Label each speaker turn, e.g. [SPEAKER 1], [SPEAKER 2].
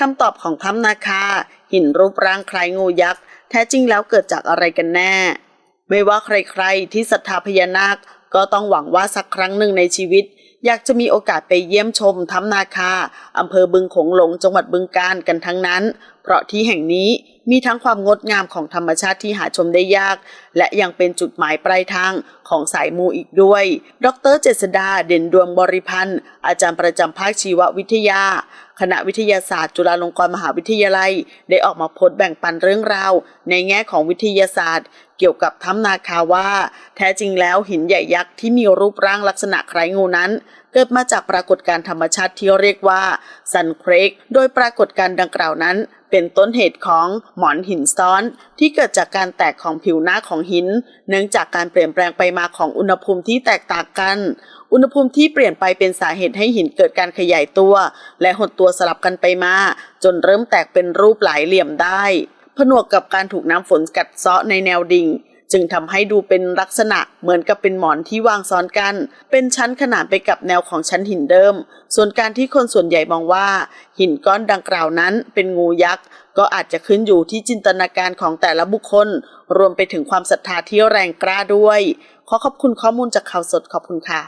[SPEAKER 1] คำตอบของถ้ำนาคา หินรูปร่างคล้ายงูยักษ์ แท้จริงแล้วเกิดจากอะไรกันแน่ ไม่ว่าใครๆ ที่ศรัทธาพญานาค ก็ต้องหวังว่าสักครั้งหนึ่งในชีวิต อยากจะมีโอกาสไปเยี่ยมชมถ้ำนาคาอำเภอบึงโขงหลงจังหวัดบึงกาฬกันทั้งนั้น เพราะที่แห่งนี้ มีทั้งความงดงามของธรรมชาติที่หาชมได้ยาก และยังเป็นจุดหมายปลายทางของสายมูอีกด้วย ดรเจษดาเด่นดวงบริพันธ์ อาจารย์ประจำภาคชีววิทยา คณะวิทยาศาสตร์ จุฬาลงกรณ์มหาวิทยาลัย ได้ออกมาโพสต์แบ่งปันเรื่องราว ในแง่ของวิทยาศาสตร์ เกี่ยวกับถ้ำนาคาว่า แท้จริงแล้วหินใหญ่ยักษ์ที่มีรูปร่างลักษณะคล้ายงูนั้นเกิดมาจากปรากฏการณ์ธรรมชาติที่เรียกว่าซันเครกโดยปรากฏการณ์ดังกล่าวนั้น เป็นต้นเหตุของหมอนหินซ้อน ที่เกิดจากการแตกของผิวหน้าของหิน เนื่องจากการเปลี่ยนแปลงไปมาของอุณหภูมิที่แตกต่างกัน อุณหภูมิที่เปลี่ยนไปเป็นสาเหตุให้หินเกิดการขยายตัว และหดตัวสลับกันไปมา จนเริ่มแตกเป็นรูปหลายเหลี่ยมได้ ผนวกกับการถูกน้ำฝนกัดเซาะในแนวดิ่ง จึงทำให้ดูเป็นลักษณะเหมือนกับเป็นหมอนที่วางซ้อนกัน เป็นชั้นขนานไปกับแนวของชั้นหินเดิม ส่วนการที่คนส่วนใหญ่มองว่า หินก้อนดังกล่าวนั้นเป็นงูยักษ์ ก็อาจจะขึ้นอยู่ที่จินตนาการของแต่ละบุคคล รวมไปถึงความศรัทธาที่แรงกล้าด้วย ขอขอบคุณข้อมูลจากข่าวสดขอบคุณค่ะ